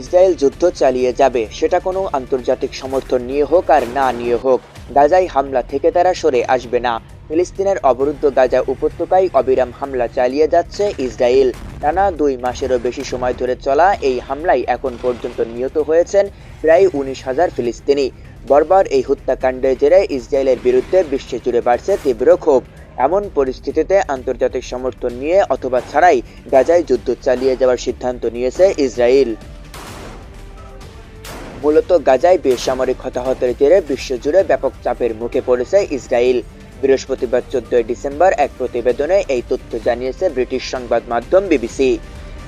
Israel যুদ্ধ চালিয়ে যাবে। সেটা কোনো আন্তর্জাতিক সমর্থন নিয়ে হোক আর না নিয়ে হোক। গাজায় হামলা থেকে তারা সরে আসবে না। ফিলিস্তিনের অবরুদ্ধ গাজা উপত্যকায় অবিরাম হামলা চালিয়ে যাচ্ছে ইসরায়েল। টানা দুই মাসেরও বেশি সময় ধরে চলা এই হামলায় এখন পর্যন্ত নিহত হয়েছেন প্রায় উনিশ হাজার ফিলিস্তিনি। বর্বর এই হত্যাকাণ্ডের জেরে ইসরায়েলের বিরুদ্ধে বিশ্বে জুড়ে বাড়ছে তীব্র ক্ষোভ। এমন পরিস্থিতিতে আন্তর্জাতিক সমর্থন নিয়ে অথবা ছাড়াই গাজায় যুদ্ধ চালিয়ে যাওয়ার সিদ্ধান্ত নিয়েছে ইসরায়েল। মূলত গাজায় বেসামরিক হতাহতের জেরে বিশ্বজুড়ে ব্যাপক চাপের মুখে পড়েছে ইসরায়েল। বৃহস্পতিবার চোদ্দই ডিসেম্বর এক প্রতিবেদনে এই তথ্য জানিয়েছে ব্রিটিশ সংবাদ মাধ্যম বিবিসি।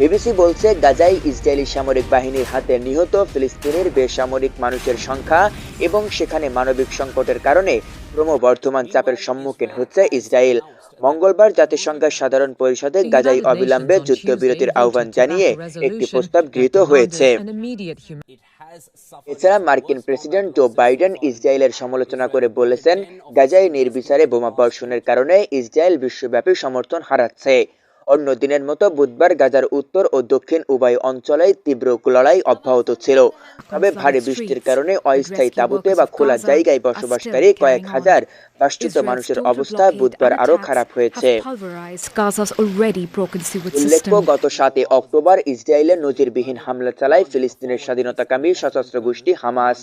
বিবিসি বলছে, গাজায় ইসরায়েলি সামরিক বাহিনীর হাতে নিহত ফিলিস্তিনের বেসামরিক মানুষের সংখ্যা এবং সেখানে মানবিক সংকটের কারণে ক্রমবর্ধমান চাপের সম্মুখীন হচ্ছে ইসরায়েল। মঙ্গলবার জাতিসংঘের সাধারণ পরিষদে গাজাই অবিলম্বে যুদ্ধবিরতির আহ্বান জানিয়ে একটি প্রস্তাব গৃহীত হয়েছে। এছাড়া মার্কিন প্রেসিডেন্ট জো বাইডেন ইসরায়েলের সমালোচনা করে বলেছেন গাজায় নির্বিচারে বোমা বর্ষণের কারণে ইসরায়েল বিশ্বব্যাপী সমর্থন হারাচ্ছে। অন্য দিনের মতো বুধবার গাজার উত্তর ও দক্ষিণ উভয় অঞ্চলেই তীব্র লড়াই অব্যাহত ছিল। তবে ভারী বৃষ্টির কারণে অস্থায়ী তাঁবুতে বা খোলা জায়গায় বসবাসকারী কয়েক হাজার বাস্তুত মানুষের অবস্থা বুধবার আরও খারাপ হয়েছে। উল্লেখ্য গত সাতই অক্টোবর ইসরায়েলে নজিরবিহীন হামলা চালায় ফিলিস্তিনের স্বাধীনতাকামী সশস্ত্র গোষ্ঠী হামাস।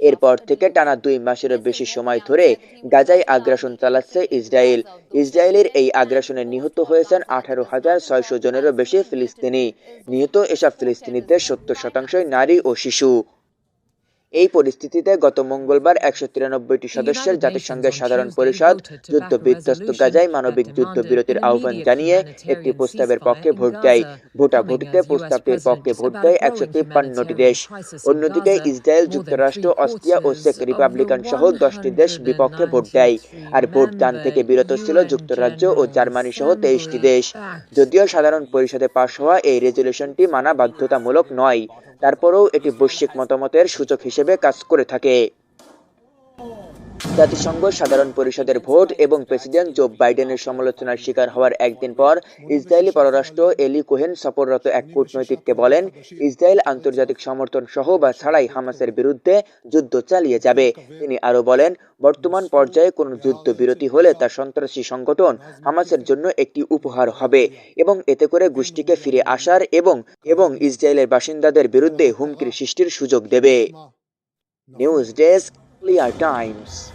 এরপর থেকে টানা দুই মাসেরও বেশি সময় ধরে গাজায় আগ্রাসন চালাচ্ছে ইসরায়েল। ইসরায়েলের এই আগ্রাসনে নিহত হয়েছেন আঠারো হাজার ছয়শো জনেরও বেশি ফিলিস্তিনি। নিহত এসব ফিলিস্তিনিদের সত্তর শতাংশই নারী ও শিশু। এই পরিস্থিতিতে গত মঙ্গলবার একশো তিরানব্বইটি সদস্যের জাতিসংঘের সাধারণ পরিষদ যুদ্ধ বিধ্বস্ত গাজায় মানবিক যুদ্ধবিরতির আহ্বান জানিয়ে একটি প্রস্তাবের পক্ষে ভোট দেয় ভোটাভুটিতে প্রস্তাবটির পক্ষে ভোট দেয় একশো তিপ্পান্নটি দেশ। অন্যদিকে ইসরায়েল যুক্তরাষ্ট্র অস্ট্রিয়া ও চেক রিপাবলিকান সহ দশটি দেশ বিপক্ষে ভোট দেয়। আর ভোট দান থেকে বিরত ছিল যুক্তরাজ্য ও জার্মানি সহ তেইশটি দেশ। যদিও সাধারণ পরিষদে পাশ হওয়া এই রেজলিউশনটি মানা বাধ্যতামূলক নয়। তারপরেও এটি বৈশ্বিক মতামতের সূচক হিসেবে কাজ করে থাকে। জাতিসংঘ সাধারণ পরিষদের ভোট এবং প্রেসিডেন্ট জো বাইডেনের সমালোচনার শিকার হওয়ার একদিন পর ইসরায়েলি পররাষ্ট্র এলি কোহেন সফররত এক কূটনৈতিককে বলেন, ইসরায়েল আন্তর্জাতিক সমর্থন সহ বা ছাড়াই হামাসের বিরুদ্ধে যুদ্ধ চালিয়ে যাবে। তিনি আরও বলেন, বর্তমান পর্যায়ে কোনো যুদ্ধ বিরতি হলে তা সন্ত্রাসী সংগঠন হামাসের জন্য একটি উপহার হবে এবং এতে করে গোষ্ঠীকে ফিরে আসার এবং এবং ইসরায়েলের বাসিন্দাদের বিরুদ্ধে হুমকির সৃষ্টির সুযোগ দেবে। News Desk, Clear Times.